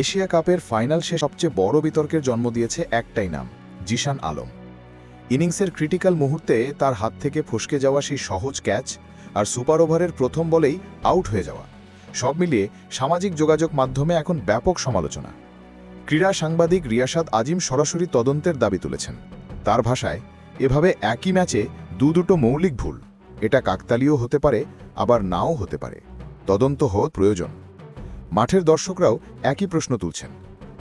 Asia কাপের final সে সবচেয়ে বড় বিতর্কের জন্ম দিয়েছে একটাই নাম, জিশান আলম। ইনিংসের ক্রিটিক্যাল মুহূর্তে তার হাত থেকে ফসকে যাওয়া সেই সহজ ক্যাচ আর সুপার ওভারের প্রথম বলেই আউট হয়ে যাওয়া। সব মিলিয়ে সামাজিক যোগাযোগ মাধ্যমে এখন ব্যাপক সমালোচনা। ক্রীড়া সাংবাদিক রিয়াসাদ আজিম সরাসরি তদন্তের দাবি তুলেছেন। তার ভাষায়, এভাবে একই ম্যাচে দু দুটো মৌলিক ভুল, এটা কাকতালীয় হতে পারে, আবার নাও হতে পারে। তদন্ত হওয়া প্রয়োজন। মাঠের দর্শকরাও একই প্রশ্ন তুলছেন।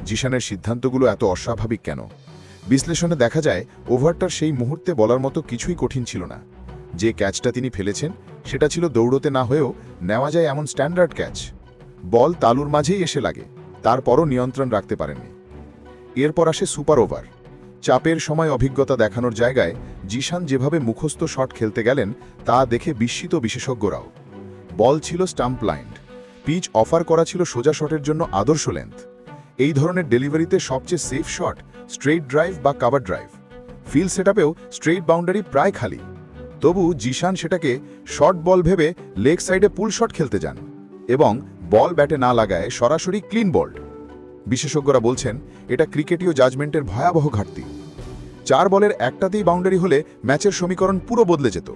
জিশানের সিদ্ধান্তগুলো এত অস্বাভাবিক কেন? বিশ্লেষণে দেখা যায়, ওভারটার সেই মুহূর্তে বলার মতো কিছুই কঠিন ছিল না। যে ক্যাচটা তিনি ফেলেছেন, সেটা ছিল দৌড়তে না হয়েও নেওয়া যায় এমন স্ট্যান্ডার্ড ক্যাচ। বল তালুর মাঝেই এসে লাগে, তারপরও নিয়ন্ত্রণ রাখতে পারেননি। এরপর আসে সুপার ওভার। চাপের সময় অভিজ্ঞতা দেখানোর জায়গায় জিশান যেভাবে মুখস্থ শট খেলতে গেলেন, তা দেখে বিস্মিত বিশেষজ্ঞরাও। বল ছিল স্টাম্প লাইন্ড পিচ অফার করা ছিল সোজা শটের জন্য আদর্শ লেন্থ এই ধরনের ডেলিভারিতে সবচেয়ে সেফ শট স্ট্রেইট ড্রাইভ বা কাভার ড্রাইভ ফিল্ড সেটআপেও স্ট্রেইট বাউন্ডারি প্রায় খালি। তবু জিশান সেটাকে শর্ট বল ভেবে লেগ সাইডে পুল শট খেলতে যান এবং বল ব্যাটে না লাগায় সরাসরি ক্লিন বোল্ড বিশেষজ্ঞরা বলছেন, এটা ক্রিকেটীয় জাজমেন্টের ভয়াবহ ঘাটতি। চার বলের একটাতেই বাউন্ডারি হলে ম্যাচের সমীকরণ পুরো বদলে যেত।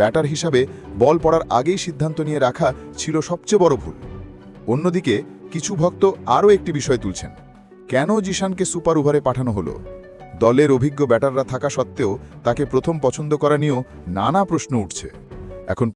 ব্যাটার হিসাবে বল পড়ার আগেই সিদ্ধান্ত নিয়ে রাখা ছিল সবচেয়ে বড় ভুল। অন্যদিকে, কিছু ভক্ত আরও একটি বিষয় তুলছেন। কেন জিশানকে সুপার ওভারে পাঠানো হলো? দলের অভিজ্ঞ ব্যাটাররা থাকা সত্ত্বেও তাকে প্রথম পছন্দ করা নিয়েও নানা প্রশ্ন উঠছে। এখন